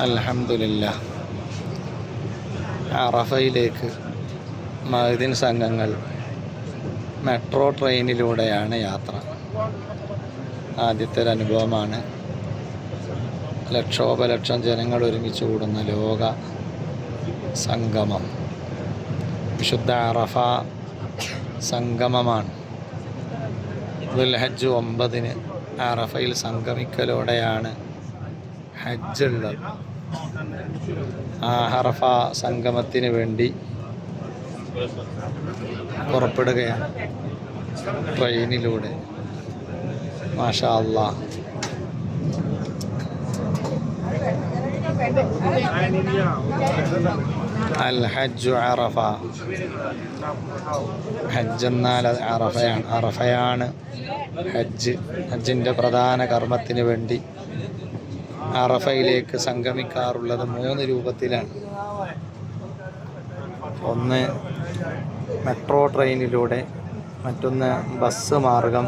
അൽഹംദുലില്ല. അറഫയിലേക്ക് മഹദിൻ സംഘങ്ങൾ മെട്രോ ട്രെയിനിലൂടെയാണ് യാത്ര. ആദ്യത്തെ ഒരു അനുഭവമാണ് ലക്ഷോപലക്ഷം ജനങ്ങൾ ഒരുമിച്ച് കൂടുന്ന ലോക സംഗമം. വിശുദ്ധ അറഫ സംഗമമാണ്. ദുൽഹജ്ജ് ഒമ്പതിന് അറഫയിൽ സംഗമിക്കലോടെയാണ് ഹജ്ജ് ഉള്ളത് ആ ഹറഫ സംഗമത്തിന് വേണ്ടി പുറപ്പെടുകയാണ് ട്രെയിനിലൂടെ. മാഷാ അല്ലാ അൽ അറഫ. ഹജ്ജ് എന്നാൽ അറഫയാണ്. അറഫയാണ് ഹജ്ജ്. ഹജ്ജിന്റെ പ്രധാന കർമ്മത്തിന് വേണ്ടി അറഫയിലേക്ക് സംഗമിക്കാറുള്ളത് മൂന്ന് രൂപത്തിലാണ്. ഒന്ന് മെട്രോ ട്രെയിനിലൂടെ മറ്റൊന്ന് ബസ് മാർഗം.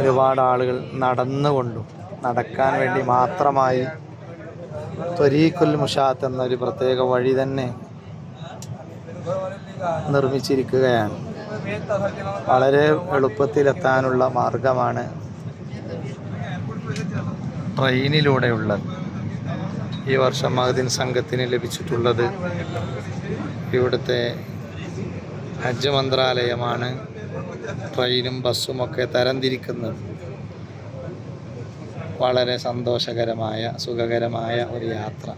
ഒരുപാട് ആളുകൾ നടന്നുകൊണ്ടും നടക്കാൻ വേണ്ടി മാത്രമായി ത്വരീഖുൽ മുഷാത്ത് എന്നൊരു പ്രത്യേക വഴി തന്നെ നിർമ്മിച്ചിരിക്കുകയാണ്. വളരെ എളുപ്പത്തിലെത്താനുള്ള മാർഗമാണ് ട്രെയിനിലൂടെയുള്ളത് ഈ വർഷം മഹദിൻ സംഘത്തിന് ലഭിച്ചിട്ടുള്ളത് ഇവിടുത്തെ ഹജ്ജ് മന്ത്രാലയമാണ്. ട്രെയിനും ബസ്സും ഒക്കെ തരംതിരിക്കുന്നത് വളരെ സന്തോഷകരമായ സുഖകരമായ ഒരു യാത്ര.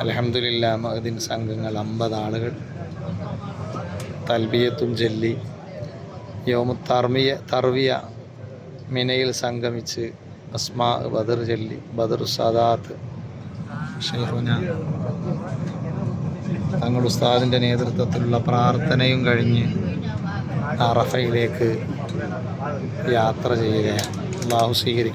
അലഹമില്ല മഹദിൻ സംഘങ്ങൾ അമ്പത് ആളുകൾ. തൽബിയത്തും ജെല്ലി യോമു തർമിയ തർവിയ മിനയിൽ സംഗമിച്ച് അസ്മാ ബദർ ചൊല്ലി ബദർ സദാത്ത്. ഷെയ്ഖുന. തങ്ങൾ ഉസ്താദിന്റെ നേതൃത്വത്തിലുള്ള പ്രാർത്ഥനയും കഴിഞ്ഞ് അറഫയിലേക്ക് യാത്ര ചെയ്യുകയാണ്. അള്ളാഹു സ്വീകരിക്കും